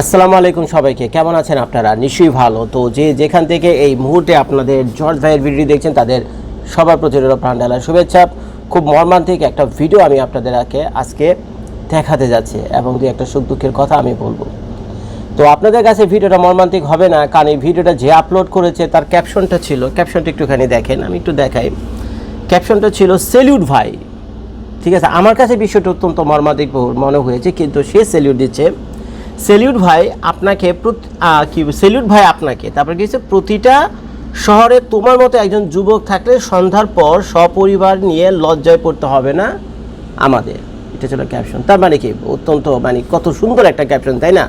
আসসালামু আলাইকুম সবাইকে। কেমন আছেন আপনারা? নিশ্চয়ই ভালো। তো যে যেখান থেকে এই মুহূর্তে আপনাদের জর্জ ভাইয়ের ভিডিও দেখছেন, তাদের সবার প্রতি রইল প্রাণ ঢালার শুভেচ্ছা। খুব মর্মান্তিক একটা ভিডিও আমি আপনাদেরকে আজকে দেখাতে যাচ্ছি এবং দু একটা সুখ দুঃখের কথা আমি বলব। তো আপনাদের কাছে ভিডিওটা মর্মান্তিক হবে না, কারণ এই ভিডিওটা যে আপলোড করেছে, তার ক্যাপশনটা ছিল, ক্যাপশনটা একটুখানি দেখেন, আমি একটু দেখাই। ক্যাপশনটা ছিল, সেলিউট ভাই। ঠিক আছে? আমার কাছে বিষয়টা অত্যন্ত মর্মান্তিক মনে হয়েছে, কিন্তু সে সেলিউট দিচ্ছে সেলিউট ভাই আপনাকে কি, সেলিউট ভাই আপনাকে, তারপরে কি হচ্ছে প্রতিটা শহরে তোমার মতো একজন যুবক থাকলে সন্ধ্যার পর সপরিবার নিয়ে লজ্জায় পড়তে হবে না আমাদের। এটা ছিল ক্যাপশন তার মানে কি? অত্যন্ত মানে কত সুন্দর একটা ক্যাপশন তাই না?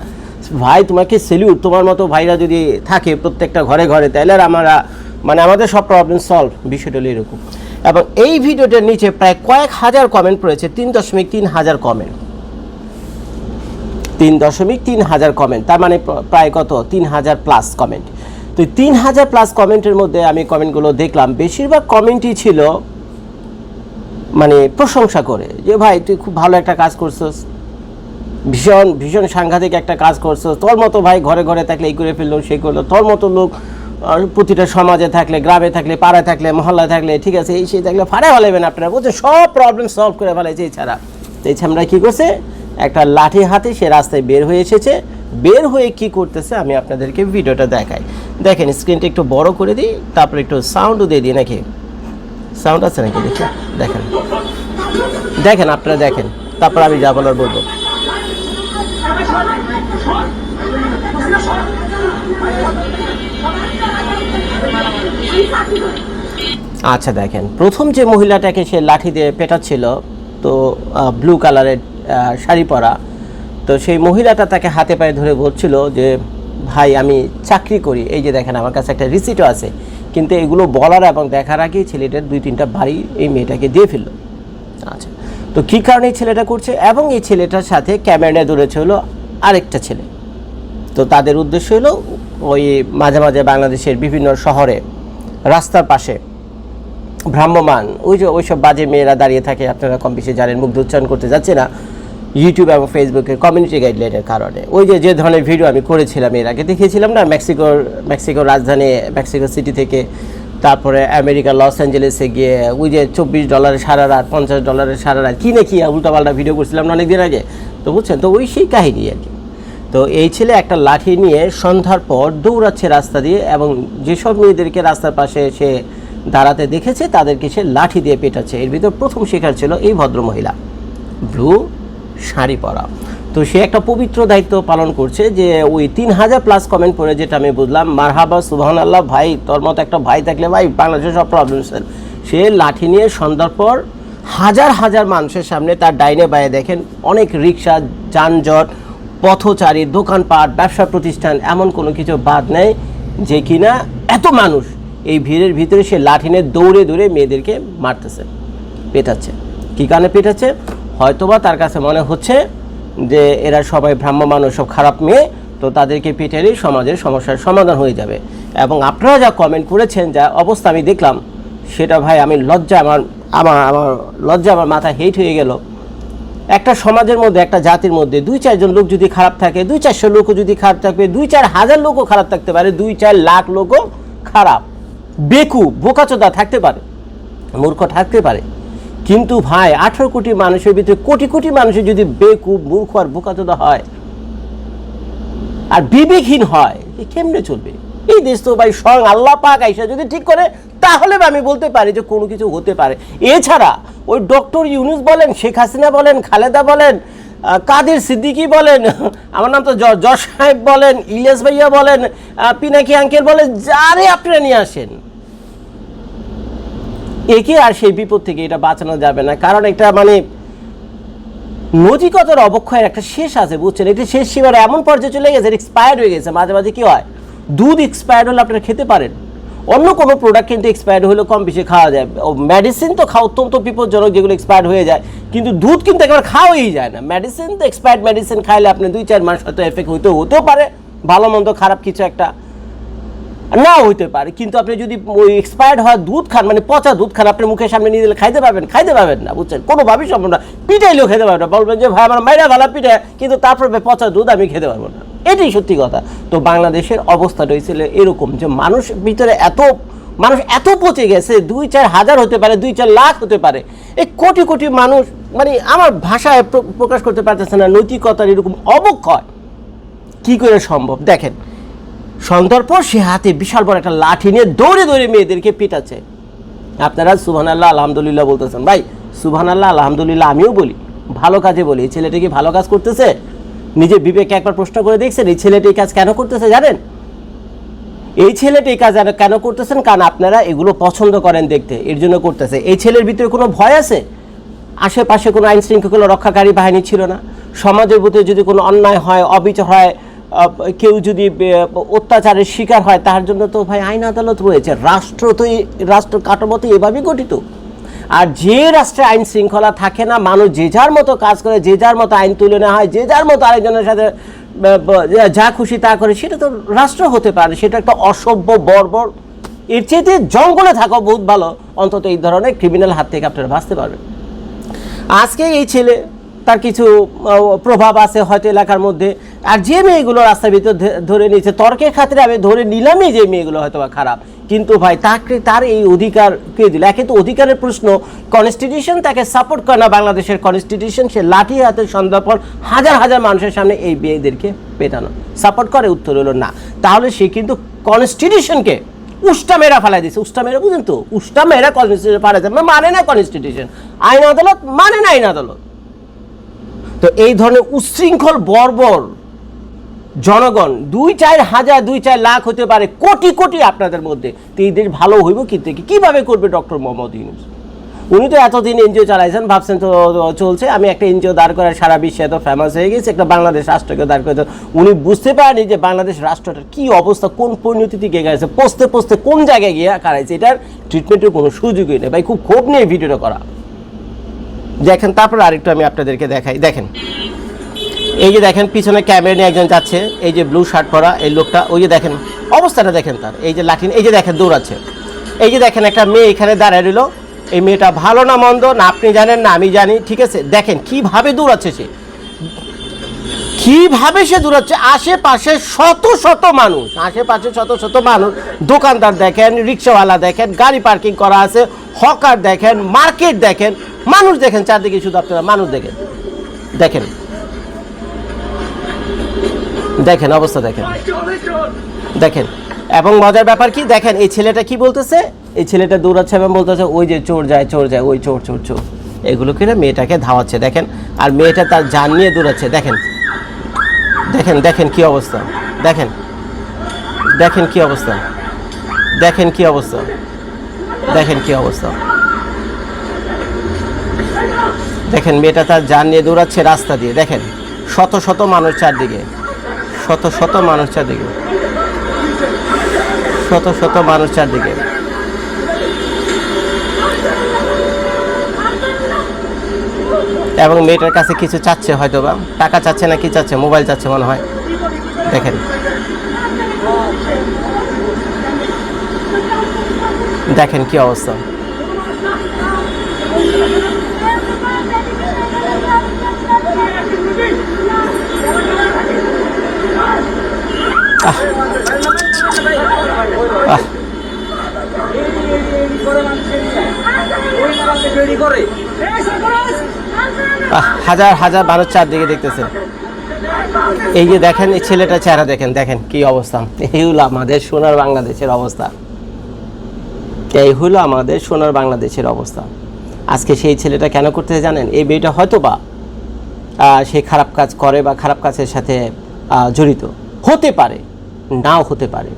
ভাই, তোমাকে সেলিউট, তোমার মতো ভাইরা যদি থাকে প্রত্যেকটা ঘরে ঘরে, তাহলে আর আমরা মানে আমাদের সব প্রবলেম সলভ বিষয়টা এরকম। এবং এই ভিডিওটার নিচে প্রায় কয়েক হাজার কমেন্ট পড়েছে, তিন দশমিক তিন হাজার কমেন্ট তিন দশমিক তিন হাজার কমেন্ট তার মানে প্রায় কত? তিন হাজার প্লাস কমেন্ট তো তিন হাজার প্লাস কমেন্টের মধ্যে আমি কমেন্টগুলো দেখলাম। বেশিরভাগ কমেন্টই ছিল মানে প্রশংসা করে। যে, ভাই, তুই খুব ভালো একটা কাজ করছস। ভীষণ ভীষণ সাংঘাতিক একটা কাজ করছ তোর মতো ভাই ঘরে ঘরে থাকলে এই করে ফেলল, সেই করল। তোর মতো লোক প্রতিটা সমাজে থাকলে, গ্রামে থাকলে, পাড়ায় থাকলে, মহল্লায় থাকলে, ঠিক আছে, এই সেই থাকলে ফাড়ে ফাড়া ফেলাবেন আপনারা। বলছে, সব প্রবলেম সলভ করে ফেলাইছে এছাড়া এই ছামড়া কী করছে? একটা লাঠি হাতে সে রাস্তায় বের হয়ে এসেছে। বের হয়ে কি করতেছে আমি আপনাদেরকে ভিডিওটা দেখাই। দেখেন স্ক্রিনটা একটু বড় করে দিই, তারপরে একটু সাউন্ডও দিয়ে দিই নাকি? সাউন্ড আছে নাকি দেখি? দেখেন। দেখেন, আপনারা দেখেন। তারপর আমি যা বলার বলব। আচ্ছা দেখেন। প্রথম যে মহিলাটাকে সে লাঠি দিয়ে পেটাচ্ছিল, তো ব্লু কালারের শাড়ি পরা। তো সেই মহিলাটা তাকে হাতে পায়ে ধরে বলছিল যে, ভাই, আমি চাকরি করি। এই যে দেখেন, আমার কাছে একটা রিসিটও আছে। কিন্তু এগুলো বলার এবং দেখার আগেই ছেলেটার দুই তিনটা বাড়ি এই মেয়েটাকে দিয়ে ফেলল। আচ্ছা তো কী কারণে এই ছেলেটা করছে? এবং এই ছেলেটার সাথে ক্যামেরা ধরেছে হলো আরেকটা ছেলে। তো তাদের উদ্দেশ্য হলো, ওই মাঝে মাঝে বাংলাদেশের বিভিন্ন শহরে, রাস্তার পাশে ভ্রাম্যমান ওই যে ওইসব বাজে মেয়েরা দাঁড়িয়ে থাকে, আপনারা কম বেশি জানেন, মুগ্ধ উচ্চারণ করতে যাচ্ছে না। ইউটিউব এবং ফেসবুকের কমিউনিটি গাইডলাইনের কারণে। ওই যে যে ধরনের ভিডিও আমি করেছিলাম এর আগে, দেখিয়েছিলাম না? মেক্সিকোর মেক্সিকোর রাজধানী মেক্সিকো সিটি থেকে, তারপরে আমেরিকা লস অ্যাঞ্জেলেসে গিয়ে, ওই যে চব্বিশ ডলারের সারা রাত, পঞ্চাশ ডলারের সারা রাত, কী না কি উল্টাপাল্টা ভিডিও করছিলাম না অনেকদিন আগে? তো বুঝছেন? তো ওই সেই কাহিনী আর কি। তো এই ছেলে একটা লাঠি নিয়ে সন্ধ্যার পর দৌড়াচ্ছে রাস্তা দিয়ে এবং যেসব মেয়েদেরকে রাস্তার পাশে সে দাঁড়াতে দেখেছে, তাদেরকে সে লাঠি দিয়ে পেটাচ্ছে। এর ভিতর প্রথম শিকার ছিল এই ভদ্রমহিলা। ব্লু শাড়ি পরা। তো সে একটা পবিত্র দায়িত্ব পালন করছে যে ওই তিন হাজার প্লাস কমেন্ট পড়ে যেটা আমি বুঝলাম, মারহাবা সুবহান আল্লাহ ভাই, তোর মতো একটা ভাই থাকলে ভাই বাংলাদেশের সব প্রবলেম সে লাঠি নিয়ে সন্ধ্যার পর হাজার হাজার মানুষের সামনে তার ডাইনে বায়ে দেখেন অনেক রিক্সা, যানজট, পথচারী, দোকানপাট, ব্যবসা প্রতিষ্ঠান, এমন কোনো কিছু বাদ নেই যে কিনা এত মানুষ এই ভিড়ের ভিতরে সে লাঠি নিয়ে দৌড়ে দৌড়ে মেয়েদেরকে মারতেছে, পেটাচ্ছে। কী কারণে পেটাচ্ছে? হয়তোবা তার কাছে মনে হচ্ছে যে এরা সবাই ভ্রাম্যমান সব খারাপ মেয়ে, তো তাদেরকে পেটালেই সমাজের সমস্যার সমাধান হয়ে যাবে। এবং আপনারা যা কমেন্ট করেছেন, যা অবস্থা আমি দেখলাম, সেটা ভাই আমি লজ্জা আমার আমার আমার, লজ্জা আমার মাথা হেট হয়ে গেল। একটা সমাজের মধ্যে, একটা জাতির মধ্যে দুই চারজন লোক যদি খারাপ থাকে, দুই চারশো লোকও যদি খারাপ থাকবে, দুই চার হাজার লোকও খারাপ থাকতে পারে, দুই চার লাখ লোকও খারাপ বেকু বোকাচোদা থাকতে পারে, মূর্খ থাকতে পারে। কিন্তু ভাই, আঠারো কোটি মানুষের ভিতরে কোটি কোটি মানুষের যদি বেকু মূর্খ আর বোকাচোদা হয় আর বিবেকহীন হয় কেমনে চলবে? এই দেশ তো ভাই স্বয়ং আল্লাহ পাক আইসা যদি ঠিক করে, তাহলে আমি বলতে পারি যে কোনো কিছু হতে পারে। এছাড়া ওই ডক্টর ইউনুস বলেন, শেখ হাসিনা বলেন, খালেদা বলেন কাদের সিদ্দিকি বলেন, আমার নাম তো জ- যশ সাহেব বলেন, ইলিয়াস ভাইয়া বলেন পিনাকি আঙ্কেল বলেন, যারে আপনারা নিয়ে আসেন একে আর সেই বিপদ থেকে এটা বাঁচানো যাবে না। কারণ এটা মানে নজিকতার অবক্ষয়ের একটা শেষ আছে, বুঝছেন? এটা শেষ সীমার এমন পর্যায়ে চলে গেছে এক্সপায়ার্ড হয়ে গেছে। মাঝে মাঝে কী হয়? দুধ এক্সপায়ার্ড হলে আপনারা খেতে পারেন। অন্য কোনো প্রোডাক্ট কিন্তু এক্সপায়ার্ড হলে কম বেশি খাওয়া যায়। মেডিসিন তো খাওয়া অত্যন্ত বিপজ্জনক, যেগুলো এক্সপায়ার্ড হয়ে যায়। কিন্তু দুধ কিন্তু একেবারে খাওয়াই যায় না। মেডিসিন তো এক্সপায়ার্ড মেডিসিন খাইলে আপনি দুই চার মাস হয়তো এফেক্ট হইতেও হতেও পারে। ভালো মন্দ খারাপ কিছু একটা নাও হইতে পারে, কিন্তু আপনি যদি ওই এক্সপায়ার্ড হওয়া দুধ খান মানে পচা দুধ খান, আপনি মুখের সামনে নিয়ে দিলে খাইতে পারবেন খাইতে পারবেন না, বুঝছেন? কোনোভাবেই সম্ভব না। পিঠাইলেও খেতে পারবেন না। বলবেন যে, ভাই, আমার মাইরা ভালা পিঠে, কিন্তু তারপরে পচা দুধ আমি খেতে পারব না। এটাই সত্যি কথা। তো বাংলাদেশের অবস্থাটা হয়েছিল এরকম যে মানুষ ভিতরে এত, মানুষ এত পচে গেছে, দুই চার হাজার হতে পারে, দুই চার লাখ হতে পারে। এই কোটি কোটি মানুষ মানে আমার ভাষায় প্রকাশ করতে পারতেছে না, নৈতিকতার এরকম অবক্ষয়। কি করে সম্ভব? দেখেন সন্ধ্যার পর সে হাতে বিশাল বড় একটা লাঠি নিয়ে দৌড়ে দৌড়ে মেয়েদেরকে পিটাচ্ছে। আপনারা সুবহান আল্লাহ আলহামদুলিল্লাহ বলতেছেন, ভাই সুবহান আল্লাহ আলহামদুলিল্লাহ, আমিও বলি। ভালো কাজে বলি। এই ছেলেটি কি ভালো কাজ করতেছে? নিজের বিবেকে একবার প্রশ্ন করে দেখছেন, এই ছেলেটি কাজ কেন করতেছে জানেন? এই ছেলেটি এই কাজ কেন করতেছেন? কারণ আপনারা এগুলো পছন্দ করেন দেখতে, এর জন্য করতেছে। এই ছেলের ভিতরে কোনো ভয় আছে? আশেপাশে কোনো আইন শৃঙ্খলা রক্ষাকারী বাহিনী ছিল না। সমাজের ভিতরে যদি কোনো অন্যায় হয় অবিচার হয় কেউ যদি অত্যাচারের শিকার হয়, তার জন্য তো ভাই আইন আদালত রয়েছে। রাষ্ট্র তো রাষ্ট্র কাঠামো তো এভাবেই গঠিত। আর যে রাষ্ট্রে আইন শৃঙ্খলা থাকে না, মানুষ যে যার মতো কাজ করে, যে যার মতো আইন তুলে নেওয়া হয়, যে যার মতো আরেকজনের সাথে যা খুশি তা করে, সেটা তো রাষ্ট্র হতে পারে। সেটা একটা অসভ্য, বর্বর, এর চেয়ে জঙ্গলে থাকা বহুত ভালো। অন্তত এই ধরনের ক্রিমিনাল হাত থেকে আপনারা বাঁচতে পারবেন। আজকে এই ছেলে তার কিছু প্রভাব আছে হয়তো এলাকার মধ্যে। আর যে মেয়েগুলো রাস্তার ভিতর ধরে নিয়েছে, তর্কের খাতিরে আমি ধরে নিলামই যে মেয়েগুলো হয়তো বা খারাপ। কিন্তু ভাই, তাকে, তার এই অধিকার কে দিল? একে তো অধিকারের প্রশ্ন। কনস্টিটিউশন তাকে সাপোর্ট করে না বাংলাদেশের কনস্টিটিউশন সে লাঠি হাতে সন্ধ্যার পর হাজার হাজার মানুষের সামনে এই মেয়েদেরকে পেটানো। সাপোর্ট করে, উত্তর হলো না। তাহলে সে কিন্তু কনস্টিটিউশনকে উষ্টা মেরা ফেলাই দিছে উষ্টা মেরা বুঝেন তো? উষ্টা মেরা কনস্টিটিউশন ফালাই মানে না কনস্টিটিউশন আইন আদালত মানে না আইন আদালত? তো এই ধরনের উচ্ছৃঙ্খল বর্বর জনগণ দুই চার হাজার, দুই চার লাখ হতে পারে, কোটি কোটি আপনাদের মধ্যে। তো এই দেশ ভালো হইব কি থেকে? কীভাবে করবে ডক্টর মোহাম্মদ ইউনুস? উনি তো এতদিন এনজিও চালাইছেন, ভাবছেন তো চলছে। আমি একটা এনজিও দাঁড় করে সারা বিশ্বে এত ফেমাস হয়ে গেছে, একটা বাংলাদেশ রাষ্ট্রকে দাঁড় করে উনি বুঝতে পারেনি যে বাংলাদেশ রাষ্ট্রটার কি অবস্থা, কোন পরিণতি দিকে গেছে, পোস্তে পোস্তে কোন জায়গায় গিয়ে কারাইছে এটার ট্রিটমেন্টের কোনো সুযোগই নেই। ভাই, খুব ক্ষোভ নিয়ে ভিডিওটা করা। দেখেন, তারপর আরেকটু আমি আপনাদেরকে দেখাই। দেখেন, এই যে দেখেন, পিছনে ক্যামেরা নিয়ে একজন যাচ্ছে, এই যে ব্লু শার্ট পরা এই লোকটা, ওই যে দেখেন, অবস্থাটা দেখেন তার, এই যে লাঠি এই যে দেখেন, দৌড়াচ্ছে। এই যে দেখেন, একটা মেয়ে এখানে দাঁড়ায় রইল, এই মেয়েটা ভালো না মন্দ, না আপনি জানেন, না আমি জানি, ঠিক আছে? দেখেন, কীভাবে দৌড়াচ্ছে সে? কীভাবে সে দৌড়াচ্ছে? আশেপাশে শত শত মানুষ, আশেপাশে শত শত মানুষ, দোকানদার দেখেন, রিক্সাওয়ালা দেখেন, গাড়ি পার্কিং করা আছে, হকার দেখেন, মার্কেট দেখেন মানুষ দেখেন, চারদিকে শুধু আপনারা মানুষ দেখেন। দেখেন। দেখেন, অবস্থা দেখেন। দেখেন। এবং মজার ব্যাপার কি? দেখেন, এই ছেলেটা কি বলতেছে? এই ছেলেটা দৌড়াচ্ছে এবং বলতেছে, ওই যে চোর যায় চোর যায়, ওই চোর চোর চোর। এগুলো কিনে মেয়েটাকে ধাওয়াচ্ছে, দেখেন। আর মেয়েটা তার জান নিয়ে দৌড়াচ্ছে, দেখেন। দেখেন দেখেন কি অবস্থা। দেখেন। দেখেন কি অবস্থা। দেখেন কি অবস্থা। দেখেন কি অবস্থা। দেখেন, মেয়েটা তার জান নিয়ে দৌড়াচ্ছে রাস্তা দিয়ে, দেখেন। শত শত মানুষ চারদিকে, শত শত মানুষ চারদিকে, শত শত মানুষ চারদিকে। এবং মেয়েটার কাছে কিছু চাচ্ছে হয়তো বা টাকা চাচ্ছে না কি চাচ্ছে, মোবাইল চাচ্ছে মনে হয়। দেখেন। দেখেন কি অবস্থা। হাজার হাজার মানুষ চারদিকে দেখতেছেন। এই যে দেখেন, এই ছেলেটা চেহারা দেখেন দেখেন কি অবস্থা। এই হলো আমাদের সোনার বাংলাদেশের অবস্থা। এই হলো আমাদের সোনার বাংলাদেশের অবস্থা। আজকে সেই ছেলেটা কেন করতে জানেন? এই মেয়েটা হয়তো বা সে খারাপ কাজ করে বা খারাপ কাজের সাথে জড়িত। হতে পারে। নাও হতে পারে।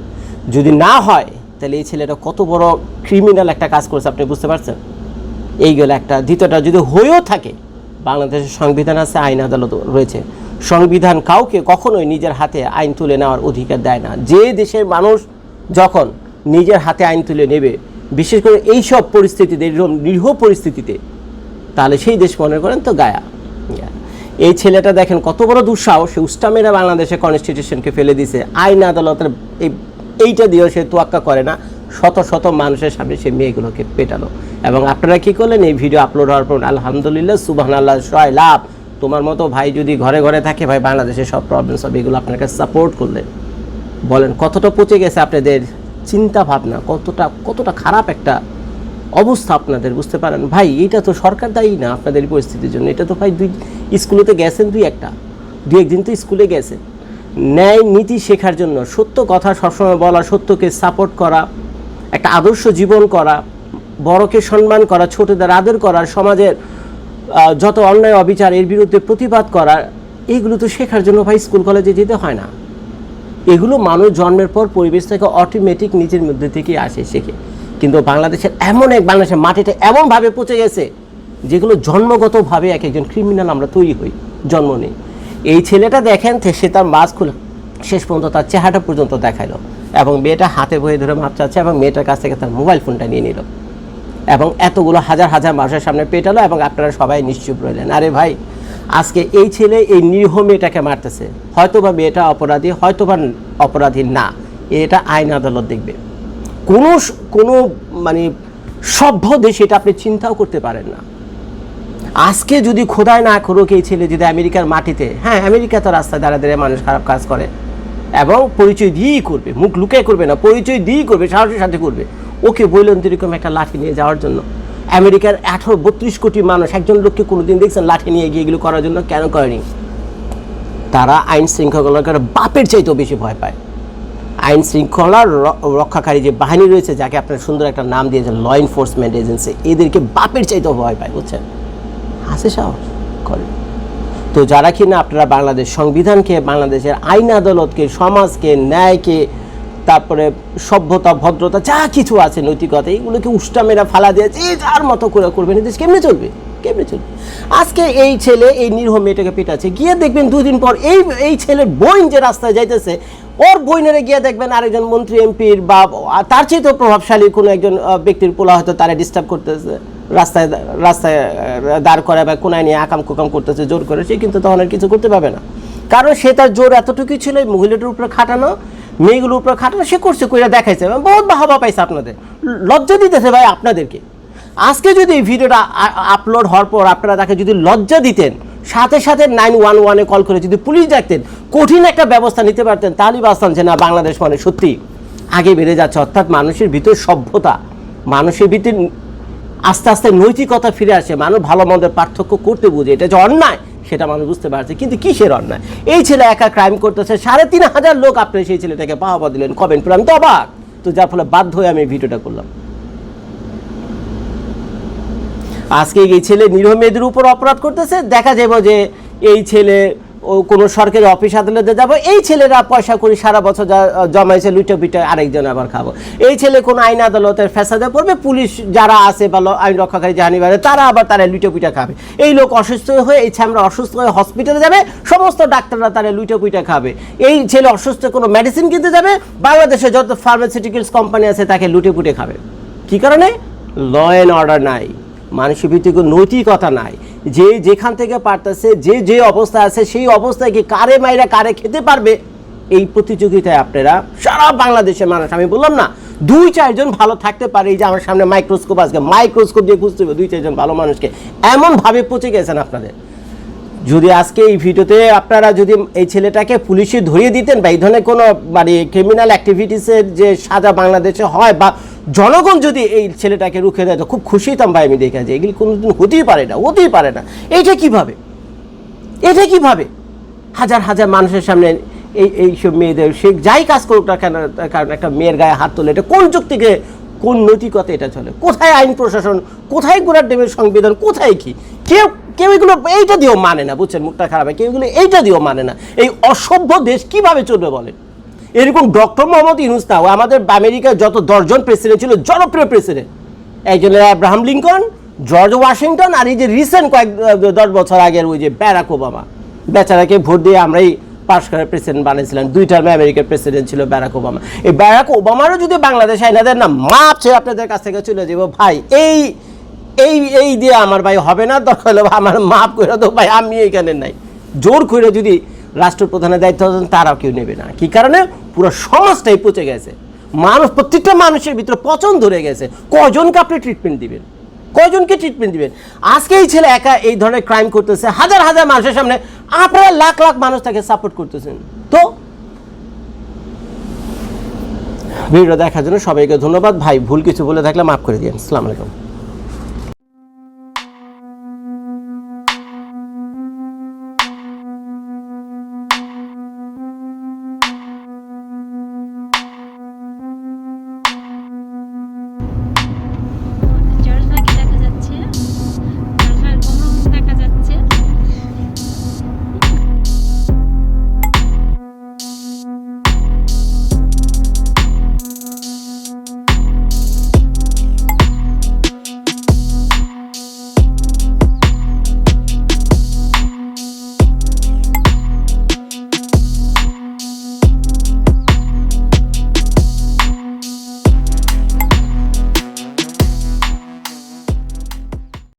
যদি না হয়, তাহলে এই ছেলেটা কত বড় ক্রিমিনাল একটা কাজ করছে, আপনি বুঝতে পারছেন? এইগুলো একটা। দ্বিতীয়টা, যদি হয়েও থাকে, বাংলাদেশের সংবিধান আছে, আইন আদালত রয়েছে। সংবিধান কাউকে কখনোই নিজের হাতে আইন তুলে নেওয়ার অধিকার দেয় না। যে দেশের মানুষ যখন নিজের হাতে আইন তুলে নেবে, বিশেষ করে এই সব পরিস্থিতিতে নিরীহ পরিস্থিতিতে, তাহলে সেই দেশ মনে করেন তো গায়া। এই ছেলেটা দেখেন কত বড় দুঃসাহস, সে উস্টামেরা বাংলাদেশের কনস্টিটিউশনকে ফেলে দিছে। আইন আদালতের এই, এইটা দিয়েও সে তোয়াক্কা করে না। শত শত মানুষের সামনে সে মেয়েগুলোকে পেটালো। এবং আপনারা কি করলেন? এই ভিডিও আপলোড হওয়ার পর আলহামদুলিল্লাহ সুবাহ আল্লাহ সয় লাভ। তোমার মতো ভাই যদি ঘরে ঘরে থাকে, ভাই, বাংলাদেশের সব প্রবলেম সব এগুলো আপনাকে সাপোর্ট করলেন বলেন, কতটা পচে গেছে আপনাদের চিন্তা ভাবনা? কতটা কতটা খারাপ একটা অবস্থা আপনাদের, বুঝতে পারেন? ভাই এটা তো সরকার দায়ী না আপনাদের পরিস্থিতির জন্য। এটা তো ভাই দুই স্কুলেতে গেছেন দুই একটা। দুই একদিন তো স্কুলে গেছেন। ন্যায় নীতি শেখার জন্য, সত্য কথা সবসময় বলা, সত্যকে সাপোর্ট করা, একটা আদর্শ জীবন করা, বড়কে সম্মান করা, ছোটদের আদর করা, সমাজের যত অন্যায়, অবিচার, এর বিরুদ্ধে প্রতিবাদ করা, এইগুলো তো শেখার জন্য ভাই স্কুল, কলেজে যেতে হয় না। এগুলো মানুষ জন্মের পর পরিবেশ থেকে অটোমেটিক নিজের মধ্যে থেকে আসে, শেখে। কিন্তু বাংলাদেশের এমন এক বাংলাদেশের মাটিটা এমনভাবে পচে গেছে যেগুলো জন্মগতভাবে এক একজন ক্রিমিনাল আমরা তৈরি হই, জন্ম নেই। এই ছেলেটা দেখেন সে তার মাছ খুলে শেষ পর্যন্ত তার চেহারাটা পর্যন্ত দেখাইলো এবং মেয়েটা হাতে বয়ে ধরে মাপ চাচ্ছে এবং মেয়েটার কাছ থেকে তার মোবাইল ফোনটা নিয়ে নিল এবং এতগুলো হাজার হাজার মানুষের সামনে পেটালো এবং আপনারা সবাই নিশ্চুপ রইলেন। আরে ভাই, আজকে এই ছেলে এই নিরীহ মেয়েটাকে মারতেছে। হয়তো বা মেয়েটা অপরাধী হয়তো বা অপরাধী না। এটা আইন আদালত দেখবে। কোনো কোনো মানে সভ্য দেশে এটা আপনি চিন্তাও করতে পারেন না। আজকে যদি খোদায় না করুক এই ছেলে যদি আমেরিকার মাটিতে হ্যাঁ আমেরিকা তো রাস্তায় দাঁড়া দাঁড়িয়ে মানুষ খারাপ কাজ করে এবং পরিচয় দিয়েই করবে, মুখ লুকিয়ে করবে না, পরিচয় দিয়েই করবে, সাহসের সাথে করবে, ওকে বললেন এরকম একটা লাঠি নিয়ে যাওয়ার জন্য। আমেরিকার আঠারো, বত্রিশ কোটি মানুষ, একজন লোককে কোনোদিন দেখছেন লাঠি নিয়ে গিয়ে এগুলো করার জন্য? কেন করেনি? তারা আইন শৃঙ্খলাকে বাপের চাইতেও বেশি ভয় পায়। আইন শৃঙ্খলার রক্ষাকারী যে বাহিনী রয়েছে, যাকে আপনার সুন্দর একটা নাম দিয়েছেন ল এনফোর্সমেন্ট এজেন্সি এদেরকে বাপের চাইতে ভয় পায়, বুঝছেন? আছে সাহস করে। তো যারা কিনা আপনারা বাংলাদেশ সংবিধানকে, বাংলাদেশের আইন আদালতকে, সমাজকে, ন্যায়কে, তারপরে সভ্যতা, ভদ্রতা, যা কিছু আছে, নৈতিকতা, এইগুলোকে উষ্টা মেরা ফালা দিয়ে যে যার মতো করে করবেন দেশ কেমনে চলবে? কেমনে চলবে? আজকে এই ছেলে, এই নিরীহ মেয়েটাকে পেটাচ্ছে, গিয়ে দেখবেন দুদিন পর এই এই ছেলের বোন যে রাস্তায় যাইতেছে ওর বইনেরে গিয়ে দেখবেন আরেকজন মন্ত্রী, এমপির বা তার চেয়ে তো প্রভাবশালী কোনো একজন ব্যক্তির পোলা হয়তো তারা ডিস্টার্ব করতেছে, রাস্তায় রাস্তায় দাঁড় করে বা কোনায় নিয়ে আকাম কুকাম করতেছে, জোর করে, সে কিন্তু তখন আর কিছু করতে পারবে না। কারণ সে তার জোর এতটুকুই ছিল মহিলাটার উপরে খাটানো, মেয়েগুলোর উপরে খাটানো, সে করছে, কইরা দেখাইছে বহুত বাহাবা পাইছে আপনাদের। লজ্জা দিতেছে ভাই আপনাদেরকে। আজকে যদি এই ভিডিওটা আপলোড হওয়ার পর আপনারা তাকে যদি লজ্জা দিতেন সাথে সাথে নাইন ওয়ান ওয়ানে কল করে যদি পুলিশ ডাকতেন কঠিন একটা ব্যবস্থা নিতে পারতেন তাহলেই বাঁচতাম যে না বাংলাদেশ মানে সত্যি। আগে বেড়ে যাচ্ছে, অর্থাৎ মানুষের ভিতর সভ্যতা, মানুষের ভিতর আস্তে আস্তে নৈতিকতা ফিরে আসে, মানুষ ভালো মন্দের পার্থক্য করতে বুঝে, এটা যে অন্যায়, সেটা মানুষ বুঝতে পারছে, কিন্তু কিসের অন্যায়? এই ছেলে একা ক্রাইম করতেছে, সাড়ে তিন হাজার লোক আপনি সেই ছেলেটাকে বাহবা দিলেন কমেন্ট করে তো অবাক। তো যার ফলে বাধ্য হয়ে আমি ভিডিওটা করলাম। আজকে এই ছেলে নিরীহ মেয়েদের উপর অপরাধ করতেছে। দেখা যাবে যে এই ছেলে ও কোনো সরকারি অফিস আদালতে যাব, এই ছেলেরা পয়সা করি সারা বছর জমাইছে লুটে পিটে, আরেকজন আবার খাব। এই ছেলে কোনো আইন আদালতের ফ্যাসাদে পড়বে, পুলিশ যারা আছে বা আইন রক্ষাকারী জাহানিবারে তারা আবার তারা লুটে পিটা খাবে। এই লোক অসুস্থ হয়ে, এই ছ্যামরা অসুস্থ হয়ে হসপিটালে যাবে, সমস্ত ডাক্তাররা তারা লুটে পিটা খাবে। এই ছেলে অসুস্থ, কোনো মেডিসিন কিনতে যাবে, বাংলাদেশে যত ফার্মাসিউটিক্যালস কোম্পানি আছে তাকে লুটে পুটে খাবে। কী কারণে? ল অ্যান্ড অর্ডার নাই। মানুষের ভিত্তিক নৈতিকতা নাই। যে যেখান থেকে পারতেছে, যে যে অবস্থা আছে, সেই অবস্থায় কি কারে মাইরা কারে খেতে পারবে, এই প্রতিযোগিতায় আপনারা সারা বাংলাদেশের মানুষ। আমি বললাম না, দুই চারজন ভালো থাকতে পারে, এই যে আমার সামনে মাইক্রোস্কোপ আজকে মাইক্রোস্কোপ দিয়ে খুঁজতে হবে দুই চারজন ভালো মানুষকে। এমনভাবে পচে গেছেন আপনাদের। যদি আজকে এই ভিডিওতে আপনারা যদি এই ছেলেটাকে পুলিশে ধরিয়ে দিতেন বা এই ধরনের কোনো মানে ক্রিমিনাল অ্যাক্টিভিটিসের যে সাজা বাংলাদেশে হয় বা জনগণ যদি এই ছেলেটাকে রুখে দেয়, তো খুব খুশি হতাম ভাই আমি দেখে যে এগুলি কোনোদিন হতেই পারে না, হতেই পারে না। এইটা কীভাবে? এটা কীভাবে? হাজার হাজার মানুষের সামনে এই এইসব মেয়েদের, সে যাই কাজ করুক না কেন কারণ একটা মেয়ের গায়ে হাত তোলে, এটা কোন যুগ থেকে কোন নৈতিকতা এটা চলে? কোথায় আইন প্রশাসন? কোথায় গোড়ার ডেমের সংবিধান? কোথায় কি? কেউ কেউ এগুলো এইটা দিয়েও মানে না, বুঝছেন? মুখটা খারাপ হয়। কেউ এগুলো এইটা দিয়েও মানে না। এই অসভ্য দেশ কীভাবে চলবে বলেন? এরকম ডক্টর মোহাম্মদ ইউনুস না আমাদের আমেরিকার যত দশজন প্রেসিডেন্ট ছিল, জনপ্রিয় প্রেসিডেন্ট একজনের আব্রাহাম লিঙ্কন জর্জ ওয়াশিংটন আর এই যে রিসেন্ট কয়েক দশ বছর আগের ওই যে ব্যারাক ওবামা বেচারাকে ভোট দিয়ে আমরাই পাশ করে প্রেসিডেন্ট বানিয়েছিলাম। দুই টার্মে আমেরিকার প্রেসিডেন্ট ছিল ব্যারাক ওবামা এই ব্যারাক ওবামারও যদি বাংলাদেশ আইনাদের না, মাপ চেয়ে আপনাদের কাছ থেকে চলে যাব। ভাই, এই এই এই দিয়ে আমার ভাই হবে না, দরকার আমার মাপ করে তো ভাই, আমি এইখানে নাই। জোর করে যদি রাষ্ট্রপ্রধানের দায়িত্ব তারাও কেউ নেবে না। কি কারণে? পুরো সমাজটাই পচে গেছে। মানুষ প্রত্যেকটা মানুষের ভিতরে পচন ধরে গেছে। কজনকে আপনি ট্রিটমেন্ট দিবেন? কয়জনকে ট্রিটমেন্ট দিবেন? আজকে এই ছেলে একা এই ধরনের ক্রাইম করতেছে, হাজার হাজার মানুষের সামনে আপনারা লাখ লাখ মানুষ তাকে সাপোর্ট করতেছেন। তো ভিডিও দেখার জন্য সবাইকে ধন্যবাদ। ভাই, ভুল কিছু বলে থাকলে মাফ করে দিন আসসালামু আলাইকুম।